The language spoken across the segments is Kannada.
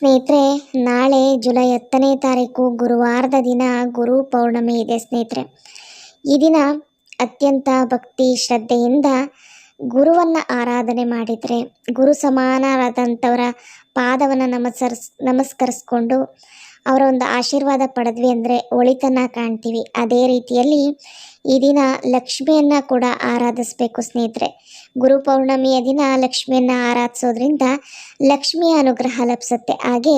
ಸ್ನೇಹಿತರೆ, ನಾಳೆ ಜುಲೈ ಹತ್ತನೇ ತಾರೀಕು ಗುರುವಾರದ ದಿನ ಗುರು ಪೌರ್ಣಮಿ ಇದೆ ಸ್ನೇಹಿತರೆ. ಈ ದಿನ ಅತ್ಯಂತ ಭಕ್ತಿ ಶ್ರದ್ಧೆಯಿಂದ ಗುರುವನ್ನು ಆರಾಧನೆ ಮಾಡಿದರೆ, ಗುರು ಸಮಾನರಾದಂಥವರ ಪಾದವನ್ನು ನಮಸ್ಕರಿಸ್, ನಮಸ್ಕರಿಸ್ಕೊಂಡು ಅವರ ಒಂದು ಆಶೀರ್ವಾದ ಪಡೆದ್ವಿ ಅಂದರೆ ಒಳಿತನ್ನ ಕಾಣ್ತೀವಿ. ಅದೇ ರೀತಿಯಲ್ಲಿ ಈ ದಿನ ಲಕ್ಷ್ಮಿಯನ್ನು ಕೂಡ ಆರಾಧಿಸಬೇಕು ಸ್ನೇಹಿತರೆ. ಗುರು ಪೌರ್ಣಮಿಯ ದಿನ ಲಕ್ಷ್ಮಿಯನ್ನು ಆರಾಧಿಸೋದ್ರಿಂದ ಲಕ್ಷ್ಮಿಯ ಅನುಗ್ರಹ ಲಭಿಸುತ್ತೆ. ಹಾಗೆ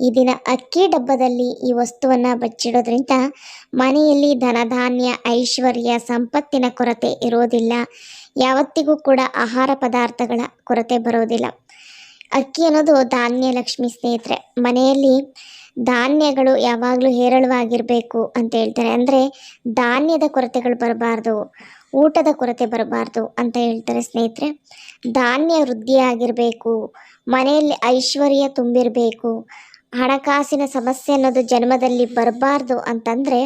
ಈ ದಿನ ಅಕ್ಕಿ ಡಬ್ಬದಲ್ಲಿ ಈ ವಸ್ತುವನ್ನು ಬಚ್ಚಿಡೋದ್ರಿಂದ ಮನೆಯಲ್ಲಿ ಧನಧಾನ್ಯ, ಐಶ್ವರ್ಯ, ಸಂಪತ್ತಿನ ಕೊರತೆ ಇರೋದಿಲ್ಲ. ಯಾವತ್ತಿಗೂ ಕೂಡ ಆಹಾರ ಪದಾರ್ಥಗಳ ಕೊರತೆ ಬರೋದಿಲ್ಲ. ಅಕ್ಕಿ ಅನ್ನೋದು ಧಾನ್ಯ ಲಕ್ಷ್ಮಿ ಸ್ನೇಹಿತರೆ. ಮನೆಯಲ್ಲಿ ಧಾನ್ಯಗಳು ಯಾವಾಗಲೂ ಹೇರಳವಾಗಿರಬೇಕು ಅಂತ ಹೇಳ್ತಾರೆ. ಅಂದರೆ ಧಾನ್ಯದ ಕೊರತೆಗಳು ಬರಬಾರ್ದು, ಊಟದ ಕೊರತೆ ಬರಬಾರ್ದು ಅಂತ ಹೇಳ್ತಾರೆ ಸ್ನೇಹಿತರೆ. ಧಾನ್ಯ ವೃದ್ಧಿಯಾಗಿರಬೇಕು, ಮನೆಯಲ್ಲಿ ಐಶ್ವರ್ಯ ತುಂಬಿರಬೇಕು, ಹಣಕಾಸಿನ ಸಮಸ್ಯೆ ಅನ್ನೋದು ಜನ್ಮದಲ್ಲಿ ಬರಬಾರ್ದು ಅಂತಂದರೆ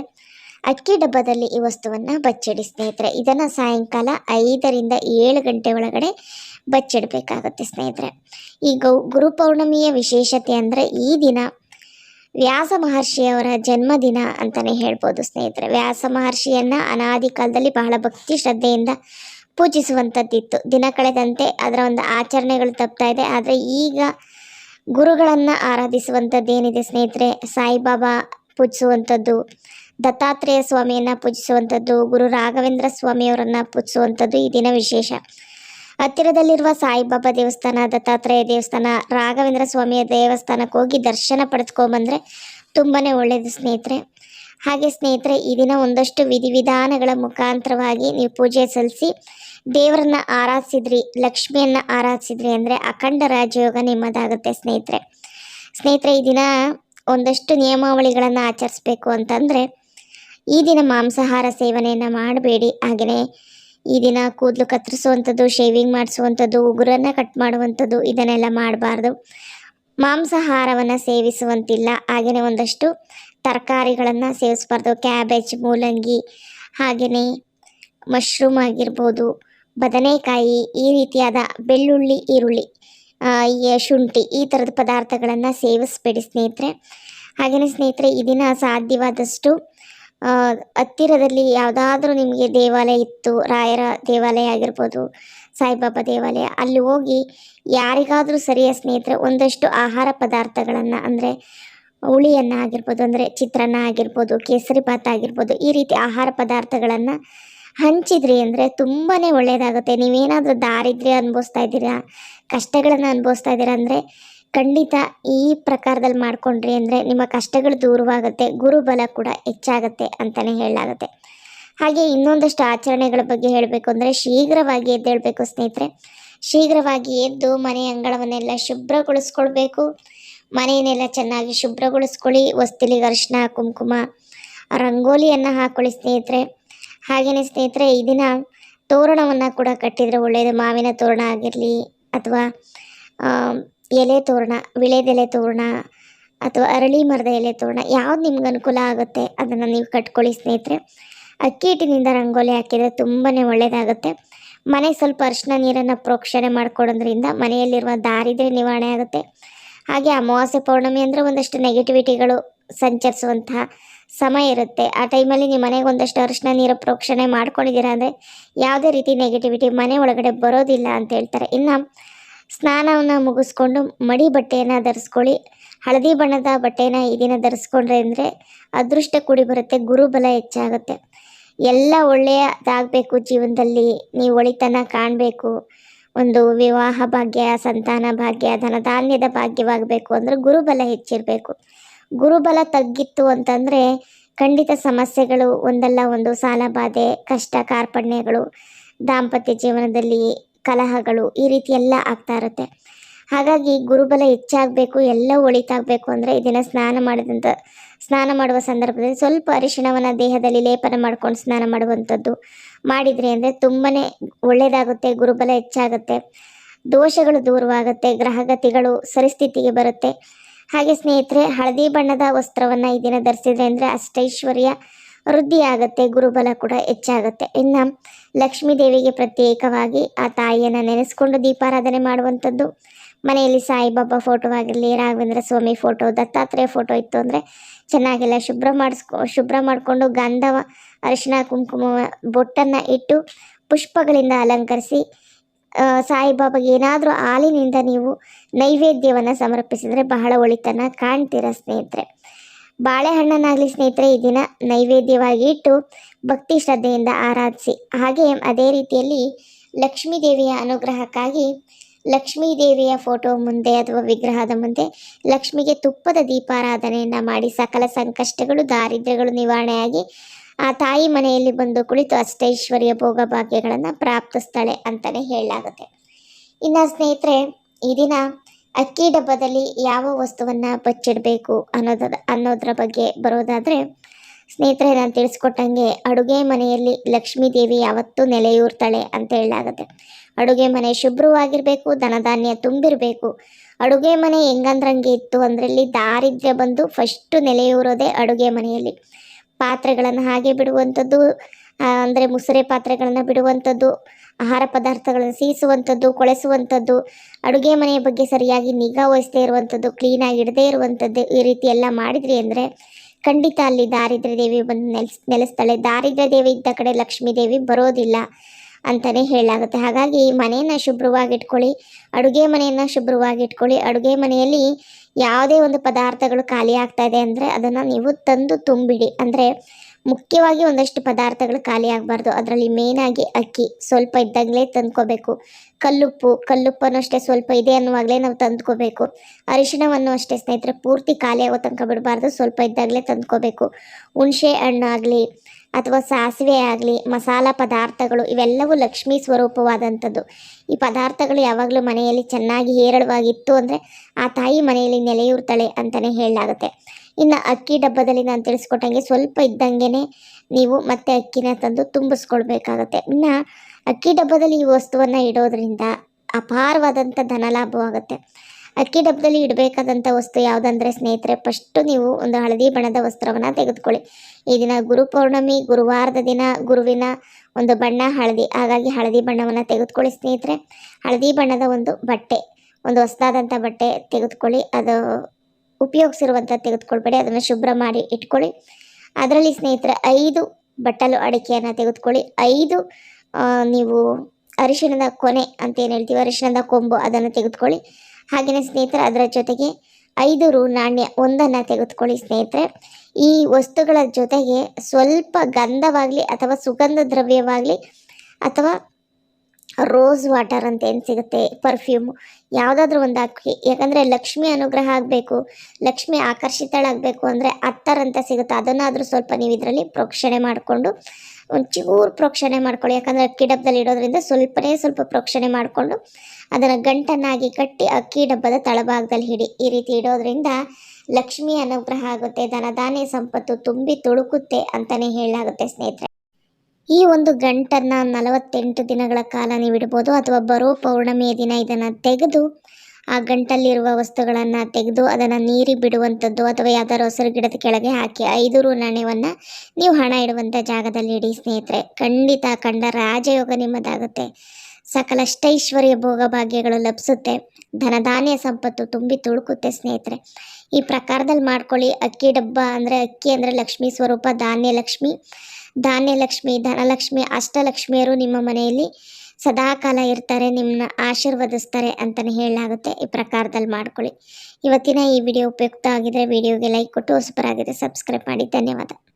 ಅಕ್ಕಿ ಡಬ್ಬದಲ್ಲಿ ಈ ವಸ್ತುವನ್ನು ಬಚ್ಚಿಡಿ ಸ್ನೇಹಿತರೆ. ಇದನ್ನು ಸಾಯಂಕಾಲ ಐದರಿಂದ ಏಳು ಗಂಟೆ ಒಳಗಡೆ ಬಚ್ಚಿಡಬೇಕಾಗುತ್ತೆ ಸ್ನೇಹಿತರೆ. ಈ ಗೌ ಗುರುಪೌರ್ಣಮಿಯ ವಿಶೇಷತೆ ಅಂದರೆ ಈ ದಿನ ವ್ಯಾಸ ಮಹರ್ಷಿಯವರ ಜನ್ಮದಿನ ಅಂತಲೇ ಹೇಳ್ಬೋದು ಸ್ನೇಹಿತರೆ. ವ್ಯಾಸ ಮಹರ್ಷಿಯನ್ನು ಅನಾದಿ ಕಾಲದಲ್ಲಿ ಬಹಳ ಭಕ್ತಿ ಶ್ರದ್ಧೆಯಿಂದ ಪೂಜಿಸುವಂಥದ್ದಿತ್ತು. ದಿನ ಕಳೆದಂತೆ ಅದರ ಒಂದು ಆಚರಣೆಗಳು ತಪ್ತಾ ಇದೆ. ಆದರೆ ಈಗ ಗುರುಗಳನ್ನು ಆರಾಧಿಸುವಂಥದ್ದು ಏನಿದೆ ಸ್ನೇಹಿತರೆ? ಸಾಯಿಬಾಬಾ ಪೂಜಿಸುವಂಥದ್ದು, ದತ್ತಾತ್ರೇಯ ಸ್ವಾಮಿಯನ್ನು ಪೂಜಿಸುವಂಥದ್ದು, ಗುರು ರಾಘವೇಂದ್ರ ಸ್ವಾಮಿಯವರನ್ನು ಪೂಜಿಸುವಂಥದ್ದು ಈ ದಿನ ವಿಶೇಷ. ಹತ್ತಿರದಲ್ಲಿರುವ ಸಾಯಿಬಾಬಾ ದೇವಸ್ಥಾನ, ದತ್ತಾತ್ರೇಯ ದೇವಸ್ಥಾನ, ರಾಘವೇಂದ್ರ ಸ್ವಾಮಿಯ ದೇವಸ್ಥಾನಕ್ಕೆ ಹೋಗಿ ದರ್ಶನ ಪಡೆದುಕೊಂಬಂದರೆ ತುಂಬಾ ಒಳ್ಳೆಯದು ಸ್ನೇಹಿತರೆ. ಹಾಗೆ ಸ್ನೇಹಿತರೆ, ಈ ದಿನ ಒಂದಷ್ಟು ವಿಧಿವಿಧಾನಗಳ ಮುಖಾಂತರವಾಗಿ ನೀವು ಪೂಜೆ ಸಲ್ಲಿಸಿ ದೇವರನ್ನ ಆರಾಧಿಸಿದ್ರಿ, ಲಕ್ಷ್ಮಿಯನ್ನು ಆರಾಧಿಸಿದ್ರಿ ಅಂದರೆ ಅಖಂಡ ರಾಜಯೋಗ ನಿಮ್ಮದಾಗುತ್ತೆ ಸ್ನೇಹಿತರೆ. ಸ್ನೇಹಿತರೆ, ಈ ದಿನ ಒಂದಷ್ಟು ನಿಯಮಾವಳಿಗಳನ್ನು ಆಚರಿಸ್ಬೇಕು ಅಂತಂದರೆ ಈ ದಿನ ಮಾಂಸಾಹಾರ ಸೇವನೆಯನ್ನು ಮಾಡಬೇಡಿ. ಹಾಗೆಯೇ ಈ ದಿನ ಕೂದಲು ಕತ್ತರಿಸುವಂಥದ್ದು ಶೇವಿಂಗ್ ಮಾಡಿಸುವಂಥದ್ದು, ಉಗುರನ್ನು ಕಟ್ ಮಾಡುವಂಥದ್ದು, ಇದನ್ನೆಲ್ಲ ಮಾಡಬಾರ್ದು. ಮಾಂಸಾಹಾರವನ್ನು ಸೇವಿಸುವಂತಿಲ್ಲ. ಹಾಗೆಯೇ ಒಂದಷ್ಟು ತರಕಾರಿಗಳನ್ನು ಸೇವಿಸಬಾರ್ದು. ಕ್ಯಾಬೇಜ್ ಮೂಲಂಗಿ ಹಾಗೆಯೇ ಮಶ್ರೂಮ್ ಆಗಿರ್ಬೋದು, ಬದನೆಕಾಯಿ, ಈ ರೀತಿಯಾದ ಬೆಳ್ಳುಳ್ಳಿ, ಈರುಳ್ಳಿ ಶುಂಠಿ, ಈ ಥರದ ಪದಾರ್ಥಗಳನ್ನು ಸೇವಿಸ್ಬೇಡಿ ಸ್ನೇಹಿತರೆ. ಹಾಗೆಯೇ ಸ್ನೇಹಿತರೆ, ಈ ದಿನ ಸಾಧ್ಯವಾದಷ್ಟು ಹತ್ತಿರದಲ್ಲಿ ಯಾವುದಾದ್ರೂ ನಿಮಗೆ ದೇವಾಲಯ ಇತ್ತು, ರಾಯರ ದೇವಾಲಯ ಆಗಿರ್ಬೋದು, ಸಾಯಿಬಾಬಾ ದೇವಾಲಯ, ಅಲ್ಲಿ ಹೋಗಿ ಯಾರಿಗಾದರೂ ಸರಿಯ ಸ್ನೇಹಿತರೆ, ಒಂದಷ್ಟು ಆಹಾರ ಪದಾರ್ಥಗಳನ್ನು, ಅಂದರೆ ಹುಳಿಯನ್ನು ಆಗಿರ್ಬೋದು, ಅಂದರೆ ಚಿತ್ರಾನ್ನ ಆಗಿರ್ಬೋದು, ಕೇಸರಿ ಭಾತ್ ಆಗಿರ್ಬೋದು, ಈ ರೀತಿ ಆಹಾರ ಪದಾರ್ಥಗಳನ್ನು ಹಂಚಿದ್ರಿ ಅಂದರೆ ತುಂಬಾ ಒಳ್ಳೆಯದಾಗುತ್ತೆ ನೀವೇನಾದರೂ ದಾರಿದ್ರ್ಯ ಅನುಭವಿಸ್ತಾ ಇದ್ದೀರಾ, ಕಷ್ಟಗಳನ್ನು ಅನುಭವಿಸ್ತಾ ಇದ್ದೀರಾ ಅಂದರೆ ಖಂಡಿತ ಈ ಪ್ರಕಾರದಲ್ಲಿ ಮಾಡಿಕೊಂಡ್ರಿ ಅಂದರೆ ನಿಮ್ಮ ಕಷ್ಟಗಳು ದೂರವಾಗುತ್ತೆ, ಗುರುಬಲ ಕೂಡ ಹೆಚ್ಚಾಗುತ್ತೆ ಅಂತಲೇ ಹೇಳಲಾಗುತ್ತೆ. ಹಾಗೆ ಇನ್ನೊಂದಷ್ಟು ಆಚರಣೆಗಳ ಬಗ್ಗೆ ಹೇಳಬೇಕು ಅಂದರೆ ಶೀಘ್ರವಾಗಿ ಎದ್ದೇಳಬೇಕು ಸ್ನೇಹಿತರೆ. ಶೀಘ್ರವಾಗಿ ಎದ್ದು ಮನೆ ಅಂಗಳವನ್ನೆಲ್ಲ ಶುಭ್ರಗೊಳಿಸ್ಕೊಳ್ಬೇಕು. ಮನೆಯನ್ನೆಲ್ಲ ಚೆನ್ನಾಗಿ ಶುಭ್ರಗೊಳಿಸ್ಕೊಳ್ಳಿ, ಹೊಸ್ತಿಲಿಗೆ ಅರಿಶಿನ, ಕುಂಕುಮ, ರಂಗೋಲಿಯನ್ನು ಹಾಕೊಳ್ಳಿ ಸ್ನೇಹಿತರೆ. ಹಾಗೆಯೇ ಸ್ನೇಹಿತರೆ, ಈ ದಿನ ತೋರಣವನ್ನು ಕೂಡ ಕಟ್ಟಿದರೆ ಒಳ್ಳೆಯದು ಮಾವಿನ ತೋರಣ ಆಗಿರಲಿ ಅಥವಾ ಎಲೆ ತೋರಣ, ವಿಳೆದೆಲೆ ತೋರಣ ಅಥವಾ ಅರಳಿ ಮರದ ಎಲೆ ತೋರಣ, ಯಾವ್ದು ನಿಮ್ಗೆ ಅನುಕೂಲ ಆಗುತ್ತೆ ಅದನ್ನು ನೀವು ಕಟ್ಕೊಳ್ಳಿ ಸ್ನೇಹಿತರೆ. ಅಕ್ಕಿ ಹಿಟ್ಟಿನಿಂದ ರಂಗೋಲಿ ಹಾಕಿದರೆ ತುಂಬಾ ಒಳ್ಳೆಯದಾಗುತ್ತೆ ಮನೆ ಸ್ವಲ್ಪ ಅರಿಶಿನ ನೀರನ್ನು ಪ್ರೋಕ್ಷಣೆ ಮಾಡ್ಕೊಡೋದ್ರಿಂದ ಮನೆಯಲ್ಲಿರುವ ದಾರಿದ್ರೆ ನಿವಾರಣೆ ಆಗುತ್ತೆ. ಹಾಗೆ ಅಮಾವಾಸ್ಯೆ ಪೌರ್ಣಮಿ ಅಂದರೆ ಒಂದಷ್ಟು ನೆಗೆಟಿವಿಟಿಗಳು ಸಂಚರಿಸುವಂತಹ ಸಮಯ ಇರುತ್ತೆ. ಆ ಟೈಮಲ್ಲಿ ನೀವು ಮನೆಗೆ ಒಂದಷ್ಟು ಅರಿಶಿನ ನೀರು ಪ್ರೋಕ್ಷಣೆ ಮಾಡ್ಕೊಂಡಿದ್ದೀರಾ ಅಂದರೆ ಯಾವುದೇ ರೀತಿ ನೆಗೆಟಿವಿಟಿ ಮನೆ ಒಳಗಡೆ ಬರೋದಿಲ್ಲ ಅಂತ ಹೇಳ್ತಾರೆ. ಇನ್ನು ಸ್ನಾನವನ್ನು ಮುಗಿಸ್ಕೊಂಡು ಮಡಿ ಬಟ್ಟೆಯನ್ನು ಧರಿಸ್ಕೊಳ್ಳಿ. ಹಳದಿ ಬಣ್ಣದ ಬಟ್ಟೆನ ಈ ದಿನ ಧರಿಸ್ಕೊಂಡ್ರೆ ಅಂದರೆ ಅದೃಷ್ಟ ಕೂಡಿ ಬರುತ್ತೆ, ಗುರುಬಲ ಹೆಚ್ಚಾಗುತ್ತೆ. ಎಲ್ಲ ಒಳ್ಳೆಯದಾಗಬೇಕು ಜೀವನದಲ್ಲಿ, ನೀವು ಒಳಿತನ ಕಾಣಬೇಕು. ಒಂದು ವಿವಾಹ ಭಾಗ್ಯ, ಸಂತಾನ ಭಾಗ್ಯ, ಧನಧಾನ್ಯದ ಭಾಗ್ಯವಾಗಬೇಕು ಅಂದರೆ ಗುರುಬಲ ಹೆಚ್ಚಿರಬೇಕು. ಗುರುಬಲ ತಗ್ಗಿತ್ತು ಅಂತಂದರೆ ಖಂಡಿತ ಸಮಸ್ಯೆಗಳು, ಒಂದಲ್ಲ ಒಂದು ಸಾಲ ಬಾಧೆ, ಕಷ್ಟ, ಕಾರ್ಪಣ್ಯಗಳು, ದಾಂಪತ್ಯ ಜೀವನದಲ್ಲಿ ಕಲಹಗಳು ಈ ರೀತಿ ಎಲ್ಲ ಆಗ್ತಾ ಇರುತ್ತೆ. ಹಾಗಾಗಿ ಗುರುಬಲ ಹೆಚ್ಚಾಗಬೇಕು, ಎಲ್ಲ ಒಳಿತಾಗಬೇಕು ಅಂದರೆ ಇದನ್ನು ಸ್ನಾನ ಮಾಡಿದಂಥ ಸ್ನಾನ ಮಾಡುವ ಸಂದರ್ಭದಲ್ಲಿ ಸ್ವಲ್ಪ ಅರಿಶಿಣವನ್ನು ದೇಹದಲ್ಲಿ ಲೇಪನ ಮಾಡ್ಕೊಂಡು ಸ್ನಾನ ಮಾಡುವಂಥದ್ದು ಮಾಡಿದರೆ ಅಂದರೆ ತುಂಬಾ ಒಳ್ಳೆಯದಾಗುತ್ತೆ ಗುರುಬಲ ಹೆಚ್ಚಾಗುತ್ತೆ. ದೋಷಗಳು ದೂರವಾಗುತ್ತೆ, ಗ್ರಹಗತಿಗಳು ಸರಿಸ್ಥಿತಿಗೆ ಬರುತ್ತೆ. ಹಾಗೆ ಸ್ನೇಹಿತರೆ, ಹಳದಿ ಬಣ್ಣದ ವಸ್ತ್ರವನ್ನು ಈ ದಿನ ಧರಿಸಿದ್ರೆ ಅಂದರೆ ಅಷ್ಟೈಶ್ವರ್ಯ ವೃದ್ಧಿ ಆಗುತ್ತೆ, ಗುರುಬಲ ಕೂಡ ಹೆಚ್ಚಾಗುತ್ತೆ. ಇನ್ನು ಲಕ್ಷ್ಮೀ ದೇವಿಗೆ ಪ್ರತ್ಯೇಕವಾಗಿ ಆ ತಾಯಿಯನ್ನು ನೆನೆಸ್ಕೊಂಡು ದೀಪಾರಾಧನೆ ಮಾಡುವಂಥದ್ದು. ಮನೆಯಲ್ಲಿ ಸಾಯಿಬಾಬಾ ಫೋಟೋ ಆಗಿರಲಿ, ರಾಘವೇಂದ್ರ ಸ್ವಾಮಿ ಫೋಟೋ ದತ್ತಾತ್ರೇಯ ಫೋಟೋ ಇತ್ತು ಅಂದರೆ ಚೆನ್ನಾಗೆಲ್ಲ. ಶುಭ್ರ ಮಾಡಿಸ್ಕೊ, ಶುಭ್ರ ಮಾಡಿಕೊಂಡು ಗಂಧವ ಅರಿಶಿನ ಕುಂಕುಮ ಬೊಟ್ಟನ್ನು ಇಟ್ಟು ಪುಷ್ಪಗಳಿಂದ ಅಲಂಕರಿಸಿ ಸಾಯಿಬಾಬಾಗೆ ಏನಾದರೂ ಹಾಲಿನಿಂದ ನೀವು ನೈವೇದ್ಯವನ್ನು ಸಮರ್ಪಿಸಿದರೆ ಬಹಳ ಒಳಿತನ ಕಾಣ್ತೀರ ಸ್ನೇಹಿತರೆ. ಬಾಳೆಹಣ್ಣನ್ನಾಗಲಿ ಸ್ನೇಹಿತರೆ, ಈ ದಿನ ನೈವೇದ್ಯವಾಗಿ ಇಟ್ಟು ಭಕ್ತಿ ಶ್ರದ್ಧೆಯಿಂದ ಆರಾಧಿಸಿ. ಹಾಗೆ ಅದೇ ರೀತಿಯಲ್ಲಿ ಲಕ್ಷ್ಮೀ ದೇವಿಯ ಅನುಗ್ರಹಕ್ಕಾಗಿ ಲಕ್ಷ್ಮೀ ದೇವಿಯ ಫೋಟೋ ಮುಂದೆ ಅಥವಾ ವಿಗ್ರಹದ ಮುಂದೆ ಲಕ್ಷ್ಮಿಗೆ ತುಪ್ಪದ ದೀಪಾರಾಧನೆಯನ್ನು ಮಾಡಿ ಸಕಲ ಸಂಕಷ್ಟಗಳು, ದಾರಿದ್ರ್ಯಗಳು ನಿವಾರಣೆಯಾಗಿ ಆ ತಾಯಿ ಮನೆಯಲ್ಲಿ ಬಂದು ಕುಳಿತು ಅಷ್ಟೈಶ್ವರ್ಯ ಭೋಗ ಭಾಗ್ಯಗಳನ್ನು ಪ್ರಾಪ್ತಿಸ್ತಾಳೆ ಅಂತಲೇ ಹೇಳಲಾಗುತ್ತೆ. ಇನ್ನು ಸ್ನೇಹಿತರೆ, ಈ ದಿನ ಅಕ್ಕಿ ಡಬ್ಬದಲ್ಲಿ ಯಾವ ವಸ್ತುವನ್ನು ಬಚ್ಚಿಡಬೇಕು ಅನ್ನೋದ ಅನ್ನೋದ್ರ ಬಗ್ಗೆ ಬರೋದಾದರೆ, ಸ್ನೇಹಿತರೆ ನಾನು ತಿಳಿಸ್ಕೊಟ್ಟಂಗೆ ಅಡುಗೆ ಮನೆಯಲ್ಲಿ ಲಕ್ಷ್ಮೀ ದೇವಿ ಯಾವತ್ತೂ ನೆಲೆಯೂರ್ತಾಳೆ ಅಂತ ಹೇಳಲಾಗುತ್ತೆ. ಅಡುಗೆ ಮನೆ ಶುಭ್ರವಾಗಿರಬೇಕು, ಧನಧಾನ್ಯ ತುಂಬಿರಬೇಕು. ಅಡುಗೆ ಮನೆ ಹೆಂಗಂದ್ರಂಗೆ ಇತ್ತು ಅಂದ್ರಲ್ಲಿ ದಾರಿದ್ರ್ಯ ಬಂದು ಫಸ್ಟು ನೆಲೆಯೂರೋದೇ ಅಡುಗೆ ಮನೆಯಲ್ಲಿ. ಪಾತ್ರೆಗಳನ್ನು ಹಾಗೆ ಬಿಡುವಂಥದ್ದು ಅಂದರೆ ಮುಸುರೆ ಪಾತ್ರೆಗಳನ್ನು ಬಿಡುವಂಥದ್ದು ಆಹಾರ ಪದಾರ್ಥಗಳನ್ನು ಸೀಸುವಂಥದ್ದು, ಕೊಳೆಸುವಂಥದ್ದು, ಅಡುಗೆ ಮನೆಯ ಬಗ್ಗೆ ಸರಿಯಾಗಿ ನಿಗಾ ವಹಿಸದೇ ಇರುವಂಥದ್ದು ಕ್ಲೀನಾಗಿ ಇಡದೇ ಇರುವಂಥದ್ದು ಈ ರೀತಿ ಎಲ್ಲ ಮಾಡಿದ್ರಿ ಅಂದರೆ ಖಂಡಿತ ಅಲ್ಲಿ ದಾರಿದ್ರ್ಯ ದೇವಿ ಬಂದು ನೆಲೆಸ್, ನೆಲೆಸ್ತಾಳೆ. ದಾರಿದ್ರ ದೇವಿ ಇದ್ದ ಕಡೆ ಲಕ್ಷ್ಮೀ ದೇವಿ ಬರೋದಿಲ್ಲ ಅಂತಲೇ ಹೇಳಾಗುತ್ತೆ ಹಾಗಾಗಿ ಮನೆಯನ್ನು ಶುಭ್ರವಾಗಿಟ್ಕೊಳ್ಳಿ, ಅಡುಗೆ ಮನೆಯನ್ನು ಶುಭ್ರವಾಗಿಟ್ಕೊಳ್ಳಿ, ಅಡುಗೆ ಮನೆಯಲ್ಲಿ ಯಾವುದೇ ಒಂದು ಪದಾರ್ಥಗಳು ಖಾಲಿ ಆಗ್ತಾ ಇದೆ ಅಂದರೆ ಅದನ್ನು ನೀವು ತಂದು ತುಂಬಿಡಿ. ಅಂದರೆ ಮುಖ್ಯವಾಗಿ ಒಂದಷ್ಟು ಪದಾರ್ಥಗಳು ಖಾಲಿ ಆಗಬಾರ್ದು. ಅದರಲ್ಲಿ ಮೇನಾಗಿ ಅಕ್ಕಿ. ಸ್ವಲ್ಪ ಇದ್ದಾಗಲೇ ತಂದ್ಕೋಬೇಕು. ಕಲ್ಲುಪ್ಪು, ಕಲ್ಲುಪ್ಪನ್ನು ಅಷ್ಟೇ ಸ್ವಲ್ಪ ಇದೆ ಅನ್ನುವಾಗಲೇ ನಾವು ತಂದ್ಕೋಬೇಕು. ಅರಿಶಿಣವನ್ನು ಅಷ್ಟೇ ಸ್ನೇಹಿತರೆ ಪೂರ್ತಿ ಖಾಲಿ ಆಗೋ ತನಕ ಬಿಡಬಾರ್ದು. ಸ್ವಲ್ಪ ಇದ್ದಾಗಲೇ ತಂದ್ಕೋಬೇಕು. ಹುಣಸೆ ಹಣ್ಣಾಗಲಿ ಅಥವಾ ಸಾಸಿವೆ ಆಗಲಿ, ಮಸಾಲ ಪದಾರ್ಥಗಳು ಇವೆಲ್ಲವೂ ಲಕ್ಷ್ಮೀ ಸ್ವರೂಪವಾದಂಥದ್ದು. ಈ ಪದಾರ್ಥಗಳು ಯಾವಾಗಲೂ ಮನೆಯಲ್ಲಿ ಚೆನ್ನಾಗಿ ಹೇರಳವಾಗಿತ್ತು ಅಂದರೆ ಆ ತಾಯಿ ಮನೆಯಲ್ಲಿ ನೆಲೆಯೂರ್ತಾಳೆ ಅಂತಲೇ ಹೇಳಲಾಗುತ್ತೆ. ಇನ್ನು ಅಕ್ಕಿ ಡಬ್ಬದಲ್ಲಿ ನಾನು ತಿಳಿಸ್ಕೊಟ್ಟಂಗೆ ಸ್ವಲ್ಪ ಇದ್ದಂಗೆನೆ ನೀವು ಮತ್ತೆ ಅಕ್ಕಿನ ತಂದು ತುಂಬಿಸ್ಕೊಳ್ಬೇಕಾಗತ್ತೆ. ಇನ್ನು ಅಕ್ಕಿ ಡಬ್ಬದಲ್ಲಿ ಈ ವಸ್ತುವನ್ನು ಇಡೋದ್ರಿಂದ ಅಪಾರವಾದಂಥ ಧನಲಾಭವಾಗುತ್ತೆ ಅಕ್ಕಿ ಡಬ್ಬದಲ್ಲಿ ಇಡಬೇಕಾದಂಥ ವಸ್ತು ಯಾವುದಂದರೆ ಸ್ನೇಹಿತರೆ ಫಸ್ಟು ನೀವು ಒಂದು ಹಳದಿ ಬಣ್ಣದ ವಸ್ತ್ರವನ್ನು ತೆಗೆದುಕೊಳ್ಳಿ. ಈ ದಿನ ಗುರು ಪೌರ್ಣಮಿ, ಗುರುವಾರದ ದಿನ, ಗುರುವಿನ ಒಂದು ಬಣ್ಣ ಹಳದಿ. ಹಾಗಾಗಿ ಹಳದಿ ಬಣ್ಣವನ್ನು ತೆಗೆದುಕೊಳ್ಳಿ ಸ್ನೇಹಿತರೆ. ಹಳದಿ ಬಣ್ಣದ ಒಂದು ಬಟ್ಟೆ. ಒಂದು ಹೊಸದಾದಂಥ ಬಟ್ಟೆ ತೆಗೆದುಕೊಳ್ಳಿ. ಅದು ಉಪಯೋಗಿಸಿರುವಂಥ ತೆಗೆದುಕೊಳ್ಬೇಡಿ. ಅದನ್ನು ಶುಭ್ರ ಮಾಡಿ ಇಟ್ಕೊಳ್ಳಿ. ಅದರಲ್ಲಿ ಸ್ನೇಹಿತರೆ, ಐದು ಬಟ್ಟಲು ಅಡಿಕೆಯನ್ನು ತೆಗೆದುಕೊಳ್ಳಿ. ಐದು ನೀವು ಅರಿಶಿಣದ ಕೊನೆ ಅಂತ ಏನು ಹೇಳ್ತೀವಿ, ಅರಿಶಿಣದ ಕೊಂಬು ಅದನ್ನು ತೆಗೆದುಕೊಳ್ಳಿ. ಹಾಗೆಯೇ ಸ್ನೇಹಿತರೆ, ಅದರ ಜೊತೆಗೆ ಐದು ರು ನಾಣ್ಯ ಒಂದನ್ನು ತೆಗೆದುಕೊಳ್ಳಿ ಸ್ನೇಹಿತರೆ. ಈ ವಸ್ತುಗಳ ಜೊತೆಗೆ ಸ್ವಲ್ಪ ಗಂಧವಾಗಲಿ ಅಥವಾ ಸುಗಂಧ ದ್ರವ್ಯವಾಗಲಿ ಅಥವಾ ರೋಸ್ ವಾಟರ್ ಅಂತ ಏನು ಸಿಗುತ್ತೆ? ಪರ್ಫ್ಯೂಮು ಯಾವುದಾದ್ರೂ ಒಂದು ಹಾಕಿ ಯಾಕಂದರೆ ಲಕ್ಷ್ಮಿ ಅನುಗ್ರಹ ಆಗಬೇಕು. ಲಕ್ಷ್ಮಿ ಆಕರ್ಷಿತಳಾಗಬೇಕು ಅಂದರೆ ಅತ್ತರ್ ಅಂತ ಸಿಗುತ್ತೆ. ಅದನ್ನಾದರೂ ಸ್ವಲ್ಪ ನೀವು ಇದರಲ್ಲಿ ಪ್ರೋಕ್ಷಣೆ ಮಾಡಿಕೊಂಡು, ಒಂಚೂರು ಪ್ರೋಕ್ಷಣೆ ಮಾಡ್ಕೊಳ್ಳಿ. ಯಾಕಂದರೆ ಅಕ್ಕಿ ಡಬ್ಬದಲ್ಲಿ ಇಡೋದ್ರಿಂದ ಸ್ವಲ್ಪನೇ ಸ್ವಲ್ಪ ಪ್ರೋಕ್ಷಣೆ ಮಾಡಿಕೊಂಡು, ಅದನ್ನು ಗಂಟನ್ನಾಗಿ ಕಟ್ಟಿ ಅಕ್ಕಿ ಡಬ್ಬದ ತಳಭಾಗದಲ್ಲಿ ಹಿಡಿ ಈ ರೀತಿ ಇಡೋದ್ರಿಂದ ಲಕ್ಷ್ಮಿ ಅನುಗ್ರಹ ಆಗುತ್ತೆ. ಧನಧಾನ್ಯ ಸಂಪತ್ತು ತುಂಬಿ ತುಳುಕುತ್ತೆ ಅಂತಲೇ ಹೇಳಲಾಗುತ್ತೆ ಸ್ನೇಹಿತರೆ. ಈ ಒಂದು ಗಂಟನ್ನು ನಲವತ್ತೆಂಟು ದಿನಗಳ ಕಾಲ ನೀವು ಇಡ್ಬೋದು ಅಥವಾ ಬರೋ ಪೌರ್ಣಮಿಯ ದಿನ ಇದನ್ನು ತೆಗೆದು ಆ ಗಂಟಲ್ಲಿರುವ ವಸ್ತುಗಳನ್ನು ತೆಗೆದು ಅದನ್ನು ನೀರಿ ಬಿಡುವಂಥದ್ದು ಅಥವಾ ಯಾವ್ದಾದ್ರು ಹಸಿರು ಗಿಡದ ಕೆಳಗೆ ಹಾಕಿ ಐದು ರು ನಾಣ್ಯವನ್ನು ನೀವು ಹಣ ಇಡುವಂಥ ಜಾಗದಲ್ಲಿ ಇಡಿ ಸ್ನೇಹಿತರೆ. ಖಂಡಿತ ಕಂಡ ರಾಜಯೋಗ ನಿಮ್ಮದಾಗುತ್ತೆ. ಸಕಲಷ್ಟೈಶ್ವರ್ಯ ಭೋಗ ಭಾಗ್ಯಗಳು ಲಭಿಸುತ್ತೆ. ಧನಧಾನ್ಯ ಸಂಪತ್ತು ತುಂಬಿ ತುಳುಕುತ್ತೆ ಸ್ನೇಹಿತರೆ. ಈ ಪ್ರಕಾರದಲ್ಲಿ ಮಾಡ್ಕೊಳ್ಳಿ. ಅಕ್ಕಿ ಡಬ್ಬ ಅಂದರೆ ಅಕ್ಕಿ ಅಂದರೆ ಲಕ್ಷ್ಮಿ ಸ್ವರೂಪ, ಧಾನ್ಯ ಲಕ್ಷ್ಮಿ. ಧಾನ್ಯ ಲಕ್ಷ್ಮಿ ಧನಲಕ್ಷ್ಮಿ ಅಷ್ಟಲಕ್ಷ್ಮಿಯರು ನಿಮ್ಮ ಮನೆಯಲ್ಲಿ ಸದಾಕಾಲ ಇರ್ತಾರೆ ನಿಮ್ಮನ್ನ ಆಶೀರ್ವದಿಸ್ತಾರೆ ಅಂತಲೇ ಹೇಳಲಾಗುತ್ತೆ. ಈ ಪ್ರಕಾರದಲ್ಲಿ ಮಾಡ್ಕೊಳ್ಳಿ. ಇವತ್ತಿನ ಈ ವಿಡಿಯೋ ಉಪಯುಕ್ತ ಆಗಿದ್ರೆ ವಿಡಿಯೋಗೆ ಲೈಕ್ ಕೊಟ್ಟು, ಹೊಸಬರಾಗಿದ್ರೆ ಸಬ್ಸ್ಕ್ರೈಬ್ ಮಾಡಿ. ಧನ್ಯವಾದ.